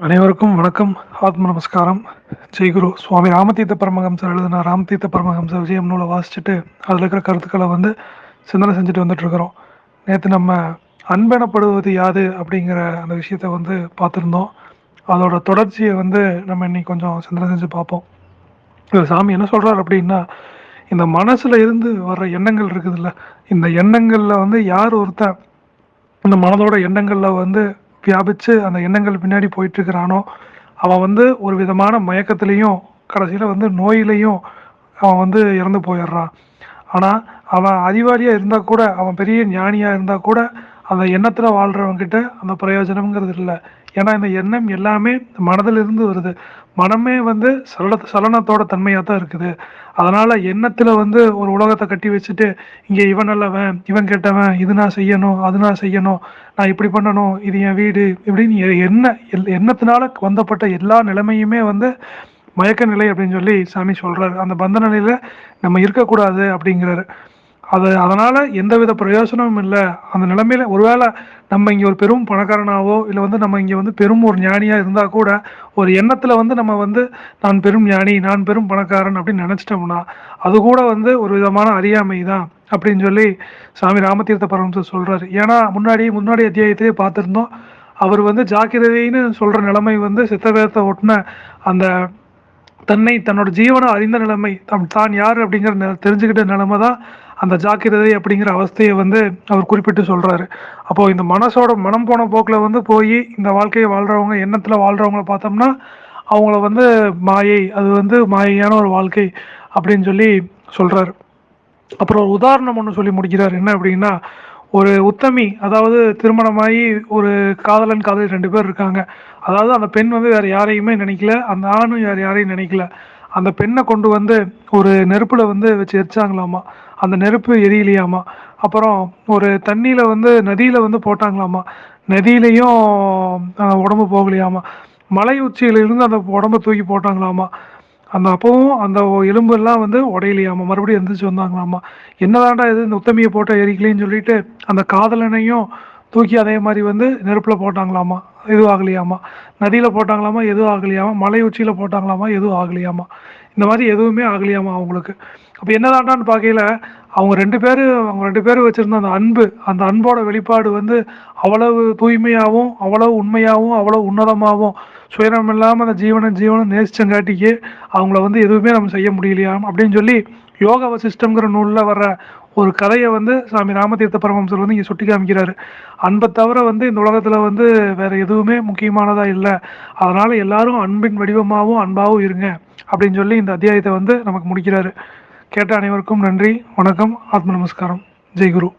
அனைவருக்கும் வணக்கம். ஆத்ம நமஸ்காரம். ஜெய்குரு சுவாமி ராமதீர்த்த பரமஹம்சர் எழுதின ராமதீர்த்த பரமஹம்ச விஜயம் நூலை வாசிச்சுட்டு அதில் இருக்கிற கருத்துக்களை வந்து சிந்தனை செஞ்சுட்டு வந்துட்டு இருக்கிறோம் நேற்று நம்ம அன்பெனப்படுவது யாது அப்படிங்கிற அந்த விஷயத்தை வந்து பார்த்துருந்தோம். அதோட தொடர்ச்சியை வந்து நம்ம இன்னைக்கு கொஞ்சம் சிந்தனை செஞ்சு பார்ப்போம். இது சாமி என்ன சொல்கிறார் அப்படின்னா இந்த மனசில் இருந்து வர்ற எண்ணங்கள் இருக்குதுல்ல இந்த எண்ணங்களில் வந்து யார் ஒருத்தன் இந்த மனதோட எண்ணங்களில் வந்து வியாபித்து அந்த எண்ணங்கள் பின்னாடி போயிட்டுருக்கிறானோ அவன் வந்து ஒரு விதமான மயக்கத்துலேயும் கடைசியில் வந்து நோயிலையும் அவன் வந்து இறந்து போயிடுறான். ஆனால் அவன் அறிவாளியாக இருந்தால் கூட அவன் பெரிய ஞானியாக இருந்தால் கூட அந்த எண்ணத்தில் வாழ்கிறவங்கிட்ட அந்த பிரயோஜனம்ங்கிறது இல்லை. ஏன்னா இந்த எண்ணம் எல்லாமே மனதிலிருந்து வருது. மனமே வந்து சலன சலனத்தோட தன்மையாக தான் இருக்குது. அதனால் எண்ணத்தில் வந்து ஒரு உலகத்தை கட்டி வச்சுட்டு இங்கே இவன் நல்லவன் இவன் கெட்டவன் இது நான் செய்யணும் அது நான் செய்யணும் நான் இப்படி பண்ணணும் இது என் வீடு இப்படின்னு எ- என்ன எல்- எண்ணத்தினால வந்தப்பட்ட எல்லா நிலைமையுமே வந்து மயக்க நிலை அப்படின்னு சொல்லி சாமி சொல்கிறாரு அந்த பந்த நிலையில் நம்ம இருக்கக்கூடாது அப்படிங்கிறாரு. அது அதனால் எந்தவித பிரயோசனமும் இல்லை. அந்த நிலைமையில் ஒருவேளை நம்ம இங்கே ஒரு பெரும் பணக்காரனாவோ இல்லை வந்து நம்ம இங்கே வந்து பெரும் ஒரு ஞானியாக இருந்தால் கூட ஒரு எண்ணத்தில் வந்து நம்ம வந்து நான் பெரும் ஞானி நான் பெரும் பணக்காரன் அப்படின்னு நினச்சிட்டோம்னா அது கூட வந்து ஒரு விதமான அறியாமை தான் அப்படின்னு சொல்லி சாமி ராமதீர்த்த பரமசர் சொல்கிறாரு ஏன்னா முன்னாடி முன்னாடி அத்தியாயத்திலே பார்த்துருந்தோம் அவர் வந்து ஜாக்கிரதைன்னு சொல்கிற நிலைமை வந்து சித்தவேதத்தை ஒட்டின அந்த தன்னை தன்னோட ஜீவனை அறிந்த நிலைமை தம் தான் யார் அப்படிங்கிற நெ- தெரிஞ்சுக்கிட்ட நிலைமை தான் அந்த ஜாக்கிரதை அப்படிங்கிற அவஸ்தையை வந்து அவர் குறிப்பிட்டு சொல்கிறாரு அப்போது இந்த மனசோட மனம் போன போக்கில் வந்து போய் இந்த வாழ்க்கையை வாழ்கிறவங்க எண்ணத்தில் வாழ்கிறவங்கள பார்த்தோம்னா அவங்கள வந்து மாயை அது வந்து மாயையான ஒரு வாழ்க்கை அப்படின்னு சொல்லி சொல்கிறாரு அப்புறம் ஒரு உதாரணம் ஒன்று சொல்லி முடிக்கிறார். என்ன அப்படின்னா ஒரு உத்தமி அதாவது திருமணமாகி ஒரு காதலன் காதலி ரெண்டு பேர் இருக்காங்க. அதாவது அந்த பெண் வந்து வேற யாரையுமே நினைக்கல அந்த ஆணும் வேறு யாரையும் நினைக்கல. அந்த பெண்ணை கொண்டு வந்து ஒரு நெருப்பில் வந்து வச்சு எரிச்சாங்களாமா? அந்த நெருப்பு எரியலையாமா? அப்புறம் ஒரு தண்ணியில் வந்து நதியில் வந்து போட்டாங்களாமா? நதியிலையும் உடம்பு போகலையாமா? மலை உச்சியிலிருந்து அந்த உடம்ப தூக்கி போட்டாங்களாமா? அந்த அப்பவும் அந்த எலும்பு எல்லாம் வந்து உடையலையாமா? மறுபடியும் எந்திரிச்சு வந்தாங்களாமா? என்னதான்டா இது? இந்த உத்தமியை போட்ட எரிக்கலைன்னு சொல்லிட்டு அந்த காதலனையும் தூக்கி அதே மாதிரி வந்து நெருப்பில் போட்டாங்களாமா? எதுவும் ஆகலையாமா? நதியில் போட்டாங்களாமா? எதுவும் ஆகலையாமா? மலை உச்சியில் போட்டாங்களாமா? எதுவும் ஆகலையாமா? இந்த மாதிரி எதுவுமே ஆகலையாமா அவங்களுக்கு? அப்போ என்னதான்டான்னு பார்க்கையில அவங்க ரெண்டு பேர் அவங்க ரெண்டு பேரும் வச்சுருந்த அந்த அன்பு அந்த அன்போட வெளிப்பாடு வந்து அவ்வளவு தூய்மையாகவும் அவ்வளவு உண்மையாகவும் அவ்வளவு உன்னதமாகவும் சுயநலம் இல்லாமல் அந்த ஜீவனம் ஜீவனம் நேசிச்சங்காட்டிக்கு அவங்கள வந்து எதுவுமே நம்ம செய்ய முடியலையாம் அப்படின்னு சொல்லி யோகா சிஸ்டம்ங்கிற நூலில் வர்ற ஒரு கதையை வந்து சாமி ராமதீர்த்த பரமஹம்சர் வந்து இங்கே சுட்டி காமிக்கிறாரு. அன்பை தவிர வந்து இந்த உலகத்தில் வந்து வேற எதுவுமே முக்கியமானதா இல்லை. அதனால எல்லாரும் அன்பின் வடிவமாகவும் அன்பாகவும் இருங்க அப்படின்னு சொல்லி இந்த அத்தியாயத்தை வந்து நமக்கு முடிக்கிறாரு. கேட்ட அனைவருக்கும் நன்றி வணக்கம் ஆத்ம நமஸ்காரம். ஜெய் குரு.